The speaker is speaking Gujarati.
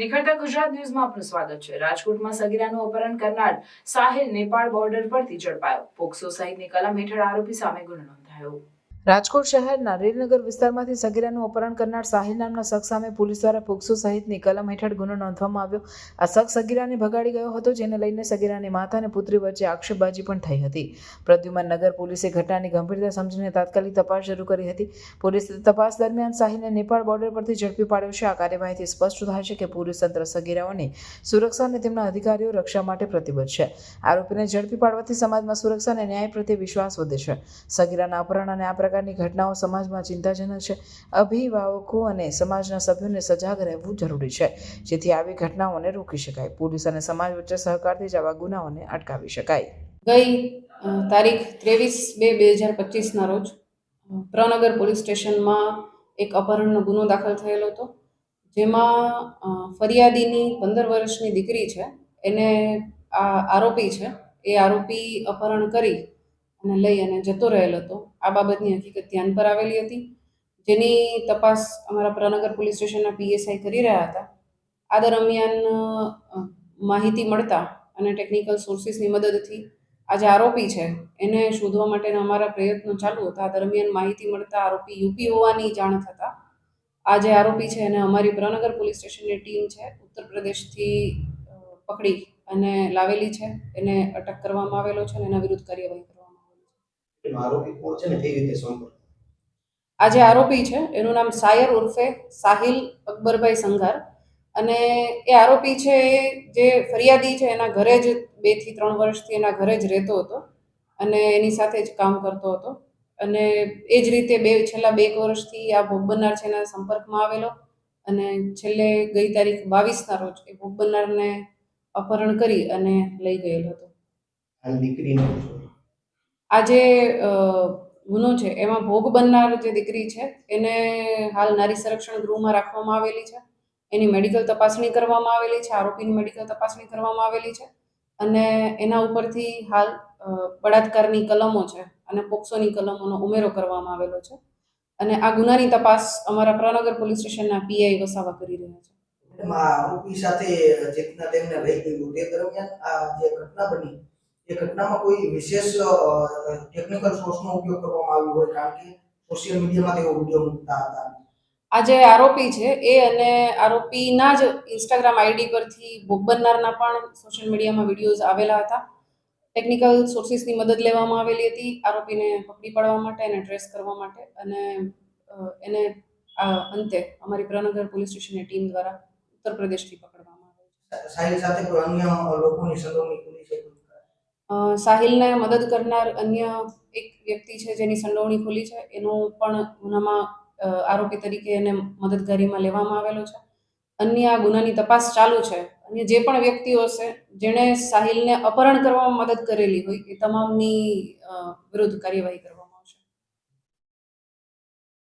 નિખરતા ગુજરાત ન્યૂઝમાં આપનું સ્વાગત છે. રાજકોટમાં સગીરાનું અપહરણ કરનાર સાહિલ નેપાળ બોર્ડર પરથી ઝડપાયો. પોક્સો સહિતની કલમ હેઠળ આરોપી સામે ગુનો નોંધાયો. રાજકોટ શહેરના રેલનગર વિસ્તારમાંથી સગીરાનું અપહરણ કરનાર સાહિલ નામના શખ્સ સામે પોલીસ દ્વારા પોક્સો સહિતની કલમ હેઠળ ગુનો નોંધવામાં આવ્યો. આ શખ્સ સગીરાને ભગાડી ગયો હતો, જેને લઈને સગીરાની માતા અને પુત્રી વચ્ચે આક્ષેપબાજી પણ થઈ હતી. પ્રદ્યુમન નગર પોલીસે ઘટનાની ગંભીરતા સમજીને તાત્કાલિક તપાસ શરૂ કરી હતી. પોલીસે તપાસ દરમિયાન સાહિલને નેપાળ બોર્ડર પરથી ઝડપી પાડ્યો છે. આ કાર્યવાહીથી સ્પષ્ટ થાય છે કે પોલીસ તંત્ર સગીરાઓની સુરક્ષા અને તેમના અધિકારીઓ રક્ષા માટે પ્રતિબદ્ધ છે. આરોપીને ઝડપી પાડવાથી સમાજમાં સુરક્ષા અને ન્યાય પ્રત્યે વિશ્વાસ વધે છે. સગીરાના અપહરણ અને આ પ્રકારની ઘટનાઓ સમાજમાં ચિંતાજનક છે. અભિભાવકો અને સમાજના સભ્યોને સજાગ રહેવું જરૂરી છે, જેથી આવી ઘટનાઓને રોકી શકાય. પોલીસ અને સમાજ વચ્ચે સહકારથી જ આવા ગુનાઓને અટકાવી શકાય. ગઈ તારીખ ત્રેવીસ બે બે હજાર પચીસના રોજ પ્રનગર પોલીસ સ્ટેશનમાં એક અપહરણનો ગુનો દાખલ થયેલો હતો, જેમાં ફરિયાદીની પંદર વર્ષની દીકરી છે. એને આ આરોપી છે, એ આરોપી અપહરણ કરી અને લઈ અને જતો રહેલ હતો. આ બાબતની હકીકત ધ્યાન પર આવેલી હતી. જેની તપાસ અમારા પ્રનગર પોલીસ સ્ટેશનના પીએસઆઈ કરી રહ્યા હતા. આ દરમિયાન માહિતી મળતા અને ટેકનિકલ સોર્સિસની મદદથી આ જે આરોપી છે. એને શોધવા માટેના અમારા પ્રયત્નો ચાલુ હતા. આ દરમિયાન માહિતી મળતા આરોપી યુપી હોવાની જાણ થતાં આ જે આરોપી છે એને અમારી પ્રનગર પોલીસ સ્ટેશનની ટીમ છે. ઉત્તર પ્રદેશથી પકડી અને લાવેલી છે. એને અટક કરવામાં આવેલો છે અને એના વિરુદ્ધ કાર્યવાહી કરવામાં એનો આરોપી કોણ છે ને કઈ રીતે સંપર્ક? આ જે આરોપી છે. એનું નામ સાયર ઉર્ફે સાહિલ અકબરભાઈ સંઘાર. અને એ આરોપી છે એ જે ફરિયાદી છે એના ઘરે જ બેથી ત્રણ વર્ષથી એના ઘરે જ રહેતો હતો અને એની સાથે જ કામ કરતો હતો. અને એ જ રીતે બે છેલ્લા બે વર્ષથી આ ભોગ બનનાર છે એના સંપર્કમાં આવેલો. અને છેલ્લે ગઈ તારીખ બાવીસના રોજ એ ભોગ બનનારને અપહરણ કરી અને લઈ ગયેલો હતો. દીકરીનો આ જે ગુનો છે, એમાં ભોગ બનનાર જે દીકરી છે, એને હાલ નારી સંરક્ષણ ગૃહમાં રાખવામાં આવેલી છે. એની મેડિકલ તપાસણી કરવામાં આવેલી છે, આરોપીની મેડિકલ તપાસણી કરવામાં આવેલી છે. અને એના ઉપરથી હાલ બળાત્કારની કલમો છે અને પોક્સોની કલમોનો ઉમેરો કરવામાં આવેલો છે. અને આ ગુનાની તપાસ અમારા પ્રનગર પોલીસ સ્ટેશનના પીઆઈ વસાવા કરી રહ્યા છે. આરોપી સાથે જે તેમને લઈ ગયું. તે દરમિયાન આ જે ઘટના બની એ ઘટનામાં કોઈ વિશેષ ટેકનિકલ સોર્સનો ઉપયોગ કરવામાં આવ્યો હોય કારણ કે સોશિયલ મીડિયામાં તેઓ વીડિયો મૂકતા હતા. આ જે આરોપી છે એ અને આરોપીના જ ઇન્સ્ટાગ્રામ આઈડી પરથી ભોગ બનનારના પણ સોશિયલ મીડિયામાં વિડીયોઝ આવેલા હતા. ટેકનિકલ સોર્સિસની મદદ લેવામાં આવેલી હતી આરોપીને પકડી પાડવા માટે અને ટ્રેસ કરવા માટે અને એને અંતે અમારી પ્રનગર પોલીસ સ્ટેશનની ટીમ દ્વારા ઉત્તર પ્રદેશથી પકડવામાં આવેલ છે. સાથે કોઈ અન્ય લોકોની સંડોવણી અ, સાહિલને મદદ કરનાર અન્ય એક વ્યક્તિ છે જેની સંડોવણી ખુલી છે, એનું પણ ગુનામાં આરોપી તરીકે એને મદદગારીમાં લેવામાં આવેલો છે. અન્ય આ ગુનાની તપાસ ચાલુ છે. અને જે પણ વ્યક્તિઓ છે જેણે સાહિલને અપહરણ કરવામાં મદદ કરેલી હોય, એ તમામની વિરુદ્ધ કાર્યવાહી કરવામાં